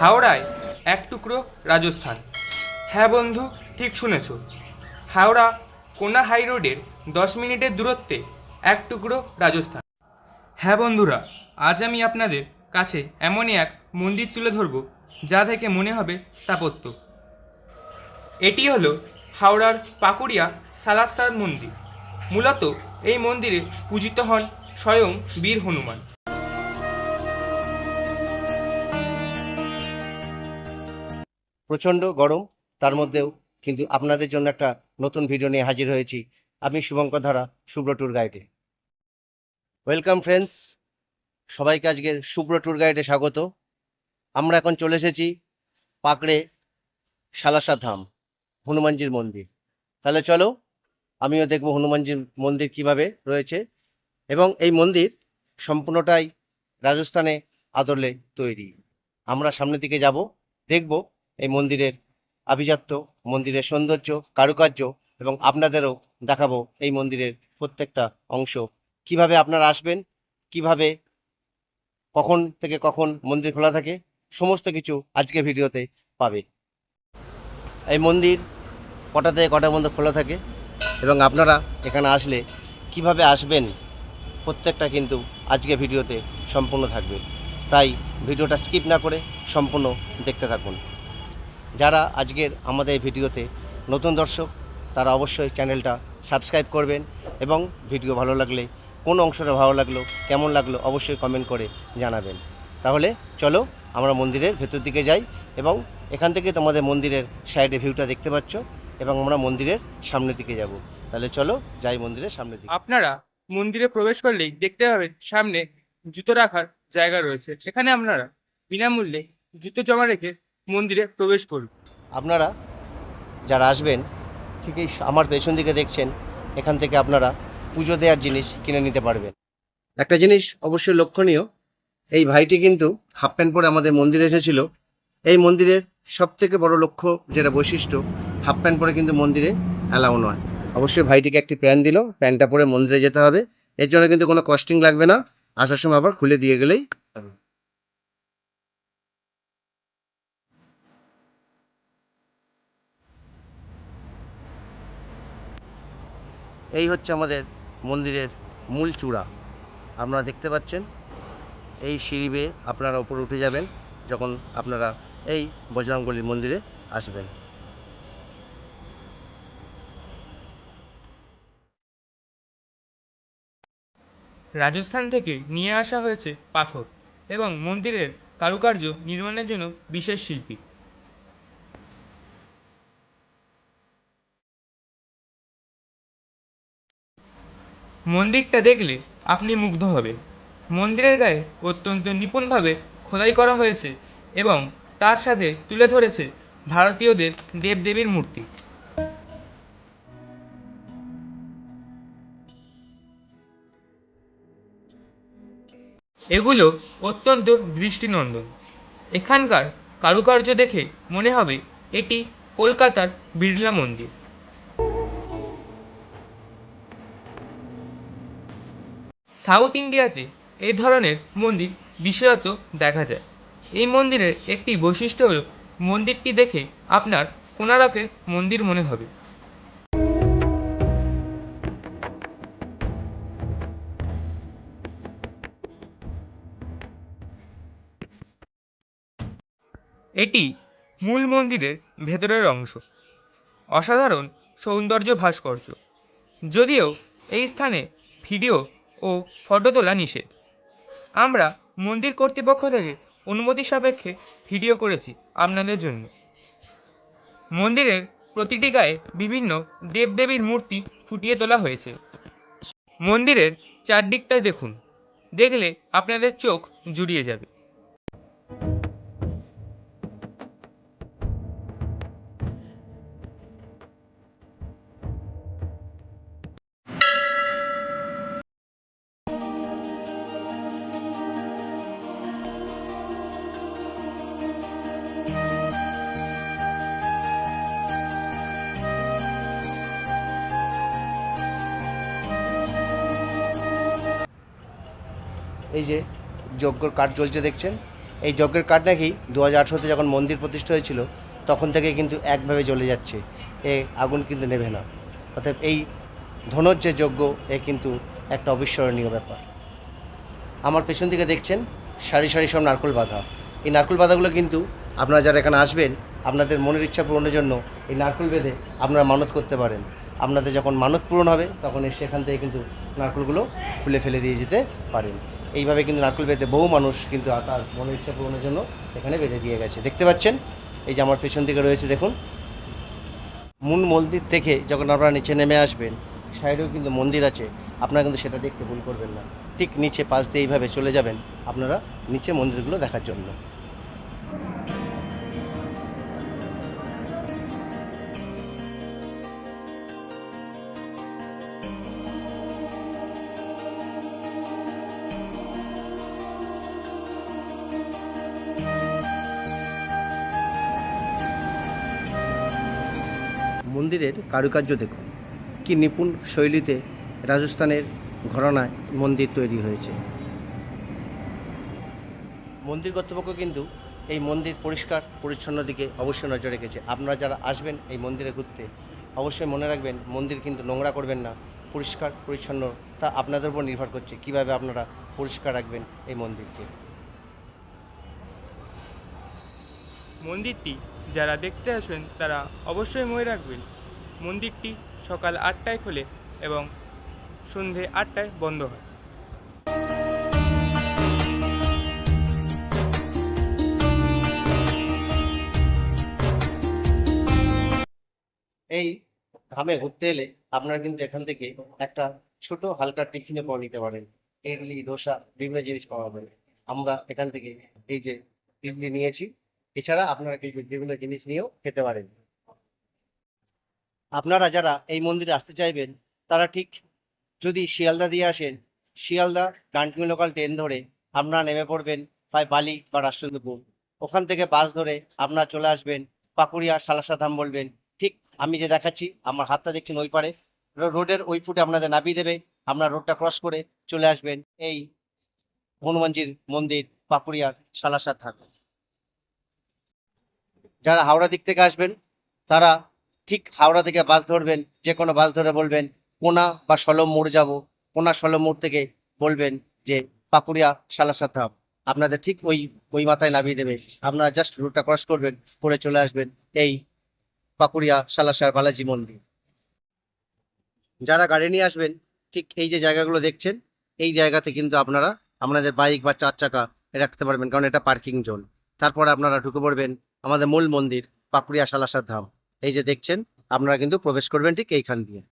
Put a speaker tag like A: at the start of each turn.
A: হাওড়ায় এক টুকরো রাজস্থান। হ্যাঁ বন্ধু, ঠিক শুনেছ। হাওড়া কোনা হাই রোডের দশ মিনিটের দূরত্বে এক টুকরো রাজস্থান। হ্যাঁ বন্ধুরা, আজ আমি আপনাদের কাছে এমনই এক মন্দির তুলে ধরব, যা দেখে মনে হবে স্থাপত্য। এটি হলো হাওড়ার পাকুড়িয়া সালাসার মন্দির। মূলত এই মন্দিরে পূজিত হন স্বয়ং বীর হনুমান।
B: প্রচণ্ড গরম, তার মধ্যেও কিন্তু আপনাদের জন্য একটা নতুন ভিডিও নিয়ে হাজির হয়েছি। আমি শুভঙ্কর ধারা, শুভ্র ট্যুর গাইডে ওয়েলকাম ফ্রেন্ডস সবাইকে আজকের শুভ্র ট্যুর গাইডে স্বাগত। আমরা এখন চলে এসেছি পাকড়ে সালাসা ধাম, হনুমানজির মন্দির। তাহলে চলো, আমিও দেখব হনুমানজির মন্দির কীভাবে রয়েছে এবং এই মন্দির সম্পূর্ণটাই রাজস্থানে আদলে তৈরি। আমরা সামনের দিকে যাব, দেখব এই মন্দিরের আভিজাত্য, মন্দিরের সৌন্দর্য, কারুকার্য এবং আপনাদেরও দেখাবো এই মন্দিরের প্রত্যেকটা অংশ। কীভাবে আপনারা আসবেন, কীভাবে, কখন থেকে কখন মন্দির খোলা থাকে, সমস্ত কিছু আজকে ভিডিওতে পাবে। এই মন্দির কটা থেকে কটার মধ্যে খোলা থাকে এবং আপনারা এখানে আসলে কীভাবে আসবেন, প্রত্যেকটা কিন্তু আজকে ভিডিওতে সম্পূর্ণ থাকবে। তাই ভিডিওটা স্কিপ না করে সম্পূর্ণ দেখতে থাকুন। যারা আজকের আমাদের ভিডিওতে নতুন দর্শক, তারা অবশ্যই চ্যানেলটা সাবস্ক্রাইব করবেন এবং ভিডিও ভালো লাগলে, কোন অংশটা ভালো লাগল, কেমন লাগল অবশ্যই কমেন্ট করে জানাবেন। তাহলে চলো আমরা মন্দিরের ভেতর দিকে যাই এবং এখান থেকে তোমাদের মন্দিরের সাইডে ভিউটা দেখতে পাচ্ছ এবং আমরা মন্দিরের সামনের দিকে যাব। তাহলে চলো যাই মন্দিরের সামনের দিকে।
A: আপনারা মন্দিরে প্রবেশ করলেই দেখতে পাবেন সামনে জুতো রাখার জায়গা রয়েছে। সেখানে আপনারা বিনামূল্যে জুতো জমা রেখে মন্দিরে প্রবেশ করুন
B: আপনারা যারা আসবেন, ঠিক এই আমার পেছন দিকে দেখছেন, এখান থেকে আপনারা পুজো দেওয়ার জিনিস কিনে নিতে পারবেন। একটা জিনিস অবশ্যই লক্ষণীয়, এই ভাইটি কিন্তু হাফ প্যান্ট পরে আমাদের মন্দিরে এসেছিল। এই মন্দিরের সব থেকে বড় লক্ষ্য যেটা বৈশিষ্ট্য, হাফ প্যান্ট পরে কিন্তু মন্দিরে অ্যালাউ নয়। অবশ্যই ভাইটিকে একটি প্যান্ট দিল, প্যান্টটা পরে মন্দিরে যেতে হবে। এর জন্য কিন্তু কোনো কস্টিং লাগবে না। আসার সময় আবার খুলে দিয়ে গেলেই এই হচ্ছে আমাদের মন্দিরের মূল চূড়া। আপনারা দেখতে পাচ্ছেন, এই সিঁড়ি বেয়ে আপনারা উপরে উঠে যাবেন যখন আপনারা এই বজরংবলীর মন্দিরে আসবেন।
A: রাজস্থান থেকে নিয়ে আসা হয়েছে পাথর এবং মন্দিরের কারুকার্য নির্মাণের জন্য বিশেষ শিল্পী। মন্দিরটা দেখলে আপনি মুগ্ধ হবেন মন্দিরের গায়ে অত্যন্ত নিপুণভাবে খোদাই করা হয়েছে এবং তার সাথে তুলে ধরেছে ভারতীয়দের দেবদেবীর মূর্তি। এগুলো অত্যন্ত দৃষ্টিনন্দন। এখানকার কারুকার্য দেখে মনে হবে এটি কলকাতার বিড়লা মন্দির। সাউথ ইন্ডিয়াতে এই ধরনের মন্দির বিশেষত দেখা যায়। এই মন্দিরের একটি বৈশিষ্ট্য হল, মন্দিরটি দেখে আপনার কোনারকের মন্দির মনে হবে। এটি মূল মন্দিরের ভেতরের অংশ। অসাধারণ সৌন্দর্য ভাস্কর্য। যদিও এই স্থানে ভিডিও ও ফটো তোলা নিষেধ। আমরা মন্দির কর্তৃপক্ষ থেকে অনুমতি সাপেক্ষে ভিডিও করেছি আপনাদের জন্য। মন্দিরের প্রতিটি গায়ে বিভিন্ন দেবদেবীর মূর্তি ফুটিয়ে তোলা হয়েছে। মন্দিরের চারদিকটায় দেখুন। দেখলে আপনাদের চোখ জুড়িয়ে যাবে।
B: এই যে যজ্ঞর কাঠ জ্বলছে দেখছেন? এই যজ্ঞের কাঠ নাকি দু হাজার যখন মন্দির প্রতিষ্ঠা হয়েছিল, তখন থেকে কিন্তু একভাবে জ্বলে যাচ্ছে। এ আগুন কিন্তু নেবে না। অতএব এই ধনুর যে যজ্ঞ, এ কিন্তু একটা অবিস্মরণীয় ব্যাপার। আমার পেছন দিকে দেখছেন সারি সারি সব নারকোল বাঁধা। এই নারকোল বাঁধাগুলো কিন্তু আপনারা যারা এখানে আসবেন, আপনাদের মনের ইচ্ছা পূরণের জন্য এই নারকোল বেঁধে আপনারা মানত করতে পারেন। আপনাদের যখন মানত পূরণ হবে, তখন সেখান থেকে কিন্তু নারকোলগুলো খুলে ফেলে দিয়ে যেতে পারেন। এইভাবে কিন্তু নারকুল বেঁধে বহু মানুষ কিন্তু তার মনের ইচ্ছা পূরণের জন্য এখানে বেঁধে দিয়ে গেছে। দেখতে পাচ্ছেন? এই যে আমার পেছন দিকে রয়েছে, দেখুন। মূল মন্দির থেকে যখন আপনারা নিচে নেমে আসবেন, সাইডেও কিন্তু মন্দির আছে। আপনারা কিন্তু সেটা দেখতে ভুল করবেন না। ঠিক নিচে পাশ দিয়ে এইভাবে চলে যাবেন আপনারা নিচে মন্দিরগুলো দেখার জন্য। মন্দিরের কারুকার্য দেখুন। কি নিপুণ শৈলীতে রাজস্থানের ঘরানায় মন্দির তৈরি হয়েছে। মন্দির কর্তৃপক্ষ কিন্তু এই মন্দির পরিষ্কার, পরিচ্ছন্ন দিকে অবশ্যই নজর রেখেছে। আপনারা যারা আসবেন এই মন্দিরে ঘুরতে, অবশ্যই মনে রাখবেন মন্দির কিন্তু নোংরা করবেন না। পরিষ্কার, পরিচ্ছন্ন তা আপনাদের উপর নির্ভর করছে কীভাবে আপনারা পরিষ্কার রাখবেন এই মন্দিরকে।
A: মন্দিরটি যারা দেখতে আসবেন তারা অবশ্যই মনে রাখবেন মন্দিরটি সকাল আটটায় খোলে এবং সন্ধে আটটায় বন্ধ হয়।
B: এই ধামে ঘুরতে এলে আপনারা কিন্তু এখান থেকে একটা ছোট হালকা টিফিনে পাওয়া নিতে পারেন। ইডলি ধোসা বিভিন্ন জিনিস পাওয়া যাবে। আমরা এখান থেকে এই যে ইডলি নিয়েছি। এছাড়া আপনারা কিন্তু বিভিন্ন জিনিস নিয়েও খেতে পারেন। আপনারা যারা এই মন্দিরে আসতে চাইবেন, তারা ঠিক যদি শিয়ালদা দিয়ে আসেন, শিয়ালদা ডানকুনি লোকাল ট্রেন ধরে আপনারা নেমে পড়বেন হয় বালি বা রাজচন্দ্রপুর। ওখান থেকে বাস ধরে আপনারা চলে আসবেন, পাকুড়িয়া সালাসা ধাম বলবেন। ঠিক আমি যে দেখাচ্ছি, আমার হাতটা দেখছেন ওই পারে। রোডের ওই ফুটে আপনাদের নামিয়ে দেবে। আপনার রোডটা ক্রস করে চলে আসবেন এই হনুমানজির মন্দির, পাকুড়িয়ার সালাসার ধাম। যারা হাওড়া দিক থেকে আসবেন, তারা ঠিক হাওড়া থেকে বাস ধরবেন, যে কোনো বাস ধরে বলবেন কোনা বা সলম মোড় যাব কোনা সলম মোড় থেকে বলবেন যে পাকুড়িয়া সালাসার ধাম। আপনাদের ঠিক ওই ওই মাথায় নামিয়ে দেবে। আপনারা জাস্ট রুটটা ক্রস করবেন, করে চলে আসবেন এই পাকুড়িয়া সালাসার বালাজি মন্দির। যারা গাড়ি নিয়ে আসবেন, ঠিক এই যে জায়গাগুলো দেখছেন, এই জায়গাতে কিন্তু আপনারা, আপনাদের বাইক বা চার চাকা রাখতে পারবেন, কারণ এটা পার্কিং জোন তারপর আপনারা ঢুকে পড়বেন আমাদের মূল মন্দির, পাকুড়িয়া সালাসার ধাম। এই যে দেখছেন আপনারা কিন্তু প্রবেশ করবেন ঠিক এইখান দিয়ে।